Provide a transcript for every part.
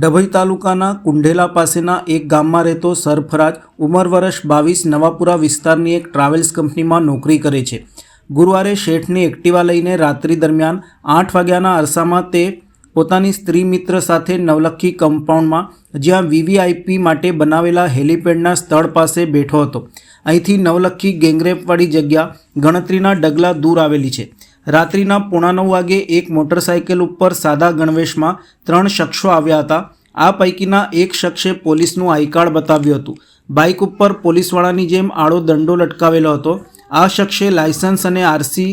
ડભોઈ તાલુકાના કુંઢેલા પાસેના એક ગામમાં રહેતો સરફરાજ ઉંમર વર્ષ બાવીસ નવાપુરા વિસ્તારની એક ટ્રાવેલ્સ કંપનીમાં નોકરી કરે છે. ગુરુવારે શેઠની એક્ટિવા લઈને રાત્રિ દરમિયાન આઠ વાગ્યાના અરસામાં તે પોતાની સ્ત્રી મિત્ર સાથે નવલખી કમ્પાઉન્ડમાં, જ્યાં વીવીઆઈપી માટે બનાવેલા હેલિપેડના સ્થળ પાસે બેઠો હતો. અહીંથી નવલખી ગેંગરેપવાળી જગ્યા ગણતરીના ડગલા દૂર આવેલી છે. રાત્રિના પોણા નવ વાગે એક મોટરસાયકલ ઉપર સાદા ગણવેશમાં ત્રણ શખ્સો આવ્યા હતા. આ પૈકીના એક શખ્સે પોલીસનું આઈ કાર્ડ બતાવ્યું હતું. બાઇક ઉપર પોલીસવાળાની જેમ આડો દંડો લટકાવેલો હતો. આ શખ્સે લાયસન્સ અને આરસી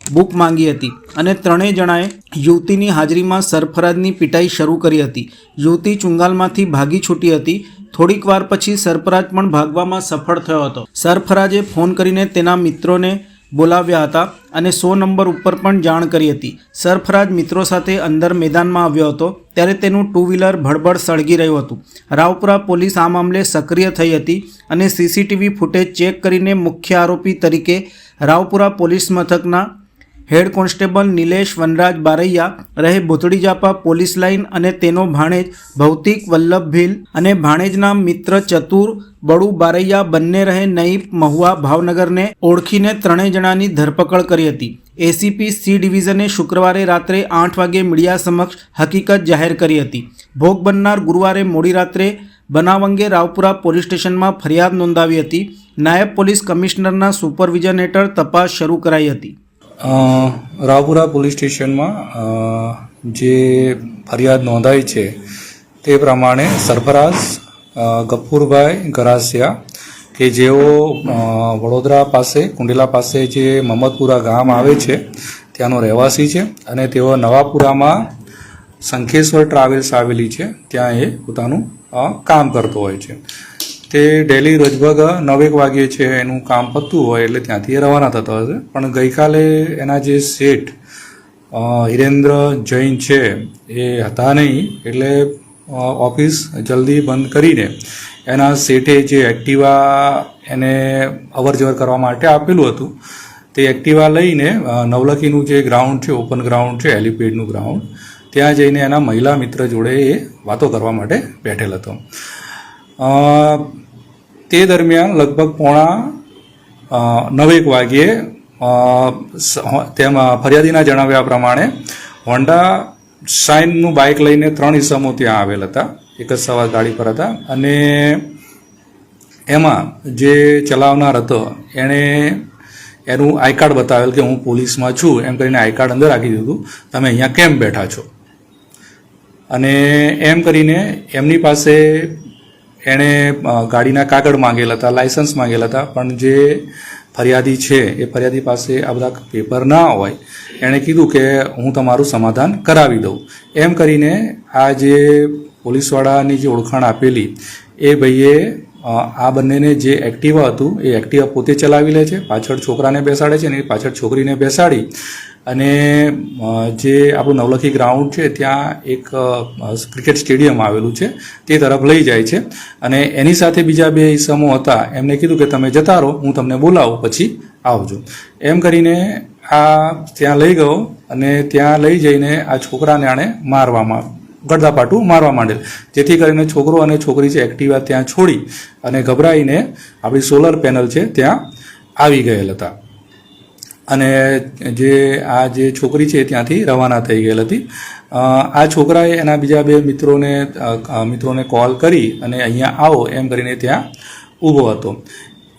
બુક માંગી હતી અને ત્રણેય જણાએ યુવતીની હાજરીમાં સરફરાજની પીટાઈ શરૂ કરી હતી. યુવતી ચુંગાલમાંથી ભાગી છૂટી હતી. થોડીક વાર પછી સરફરાજ પણ ભાગવામાં સફળ થયો હતો. સરફરાજે ફોન કરીને તેના મિત્રોને બોલાવ્યા હતા અને સો નંબર ઉપર પણ જાણ કરી હતી. સરફરાજ મિત્રો સાથે અંદર મેદાનમાં આવ્યો હતો ત્યારે તેનું ટુ વ્હીલર ભડબડ સળગી રહ્યું હતું. રાવપુરા પોલીસ આ મામલે સક્રિય થઈ હતી અને સીસીટીવી ફૂટેજ ચેક કરીને મુખ્ય આરોપી તરીકે રાવપુરા પોલીસ મથકના હેડ કોન્સ્ટેબલ નિલેશ વનરાજ બારૈયા રહે ભૂતળીજાપા પોલીસ લાઇન અને તેનો ભાણેજ ભૌતિક વલ્લભ ભીલ અને ભાણેજના મિત્ર ચતુર, બળુ બારૈયા બંને રહે નઈ મહુવા ભાવનગરને ઓળખીને ત્રણેય જણાની ધરપકડ કરી હતી. એસીપી સી ડિવિઝને શુક્રવારે રાત્રે આઠ વાગે મીડિયા સમક્ષ હકીકત જાહેર કરી હતી. ભોગ બનનાર ગુરુવારે મોડી રાત્રે બનાવ અંગે રાવપુરા પોલીસ સ્ટેશનમાં ફરિયાદ નોંધાવી હતી. નાયબ પોલીસ કમિશનરના સુપરવિઝન હેઠળ તપાસ શરૂ કરાઈ હતી. રાવપુરા પોલીસ સ્ટેશનમાં જે ફરિયાદ નોંધાઈ છે તે પ્રમાણે સરફરાઝ ગફુરભાઈ ગરાસિયા કે જેઓ વડોદરા પાસે, કુંડેલા પાસે જે મહમદપુરા ગામ આવે છે, ત્યાંનો રહેવાસી છે અને તેઓ નવાપુરામાં શંખેશ્વર ટ્રાવેલ્સ આવેલી છે, ત્યાં એ પોતાનું કામ કરતો હોય છે. તે ડેલી લગભગ નવેક વાગ્યે છે એનું કામ પતું હોય એટલે ત્યાંથી એ રવાના થતા હશે પણ ગઈકાલે એના જે શેઠ હિરેન્દ્ર જૈન છે, એ હતા નહીં એટલે ઓફિસ જલ્દી બંધ કરીને એના શેઠે જે એક્ટિવા એને અવર જવર કરવા માટે આપેલું હતું, તે એક્ટિવા લઈને નવલખીનું જે ગ્રાઉન્ડ છે, ઓપન ગ્રાઉન્ડ છે હેલિપેડનું ગ્રાઉન્ડ, ત્યાં જઈને એના મહિલા મિત્ર જોડે એ વાતો કરવા માટે બેઠેલ હતો. તે દરમિયાન લગભગ પોણા નવેક વાગ્યે તેમાં ફરિયાદીના જણાવ્યા પ્રમાણે હોન્ડા શાઇનનું બાઇક લઈને ત્રણ ઇસમો ત્યાં આવેલ હતા. એક જ સવાર ગાડી પર હતા. અને એમાં જે ચલાવનાર હતો, એણે એનું આઈ કાર્ડ બતાવેલ કે હું પોલીસમાં છું, એમ કરીને આઈ કાર્ડ અંદર રાખી દીધું. તમે અહીંયા કેમ બેઠા છો? અને એમ કરીને એમની પાસે એણે ગાડીના કાગળ માંગેલા હતા, લાયસન્સ માંગેલા હતા, પણ જે ફરિયાદી છે, એ ફરિયાદી પાસે આ બધા પેપર ના હોય, એણે કીધું કે હું તમારું સમાધાન કરાવી દઉં. એમ કરીને આ જે પોલીસવાળાની જે ઓળખાણ આપેલી, એ ભાઈએ આ બંનેને જે એક્ટિવા હતું, એ એક્ટિવા પોતે ચલાવી લે છે, પાછળ છોકરાને બેસાડે છે અને પાછળ છોકરીને બેસાડી અને જે આપણું નવલખી ગ્રાઉન્ડ છે, ત્યાં એક ક્રિકેટ સ્ટેડિયમ આવેલું છે, તે તરફ લઈ જાય છે. અને એની સાથે બીજા બે ઈસમો હતા, એમને કીધું કે તમે જતા રહો, હું તમને બોલાવું, પછી આવજો. એમ કરીને આ ત્યાં લઈ ગયો અને ત્યાં લઈ જઈને આ છોકરાને આણે મારવામાં, ગડદાપાટું મારવા માંડેલ. જેથી કરીને છોકરો અને છોકરી છે એક્ટિવા ત્યાં છોડી અને ગભરાઈને આપણી સોલર પેનલ છે, ત્યાં આવી ગયેલ હતા. અને જે, આ જે છોકરી છે ત્યાંથી રવાના થઈ ગયેલ હતી. આ છોકરાએ એના બીજા બે મિત્રોને મિત્રોને કોલ કરી અને અહીંયા આવો એમ કરીને ત્યાં ઊભો હતો.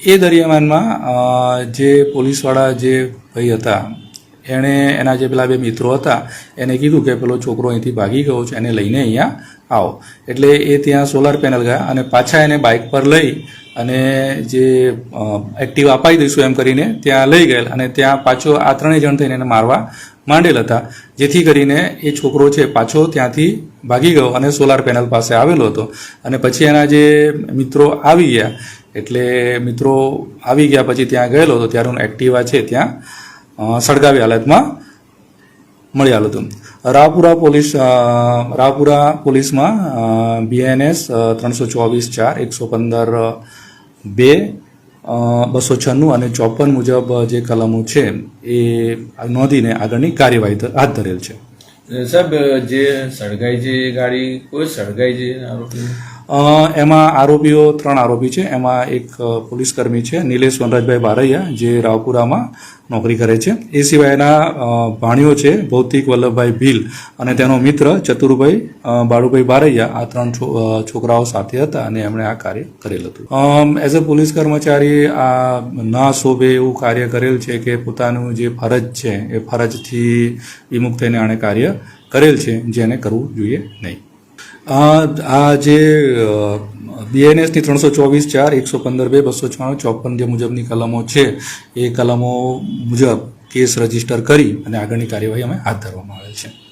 એ દરિયામાનમાં જે પોલીસવાળા જે ભાઈ હતા, એણે એના જે પેલા બે મિત્રો હતા, એને કીધું કે પેલો છોકરો અહીંથી ભાગી ગયો છે, એને લઈને અહીંયા આવો. એટલે એ ત્યાં સોલાર પેનલ ગયા અને પાછા એને બાઇક પર લઈ અને જે એક્ટિવ અપાઈ દઈશું એમ કરીને ત્યાં લઈ ગયેલ અને ત્યાં પાછો આ ત્રણેય જણ થઈને એને મારવા માંડેલ હતા. જેથી કરીને એ છોકરો છે પાછો ત્યાંથી ભાગી ગયો અને સોલાર પેનલ પાસે આવેલો હતો. અને પછી એના જે મિત્રો આવી ગયા, એટલે મિત્રો આવી ગયા પછી ત્યાં ગયેલો હતો ત્યારે હું એક્ટિવા છે ત્યાં સળગાવી હાલતમાં મળ્યા હતું. રાવપુરા પોલીસ રાવપુરા પોલીસમાં બીએનએસ ત્રણસો ચોવીસ ચાર, એકસો પંદર બે બસો છન્નું અને ચોપન મુજબ જે કલમો છે, એ નોંધીને આગળની કાર્યવાહી હાથ ધરેલ છે. સાહેબ, જે સળગાઈ છે એ ગાડી, કોઈ સળગાઈ છે આરોપી? એમાં આરોપીઓ ત્રણ આરોપી છે. એમાં એક પોલીસકર્મી પોલીસ કર્મી છે, નિલેશ વનરાજભાઈ બારૈયા, જે રાવપુરામાં નોકરી કરે છે. એ સિવાયના ભાણીઓ છે, ભૌતિક વલ્લભભાઈ ભીલ અને તેનો મિત્ર ચતુરભાઈ બાળુભાઈ બારૈયા. આ ત્રણ છોકરાઓ સાથે હતા અને એમણે આ કાર્ય કરેલ હતું. એઝ અ પોલીસ કર્મચારી આ ના શોભે એવું કાર્ય કરેલ છે કે પોતાનું જે ફરજ છે, એ ફરજથી વિમુખ થઈને આણે કાર્ય કરેલ છે, જેને કરવું જોઈએ નહીં. આ આ જે બીએનએસની ત્રણસો ચોવીસ ચાર, એકસો પંદર બે, બસો છાણું ચોપન જે મુજબની કલમો છે, એ કલમો મુજબ કેસ રજિસ્ટર કરી અને આગળની કાર્યવાહી અમે હાથ ધરવામાં આવેલ છે.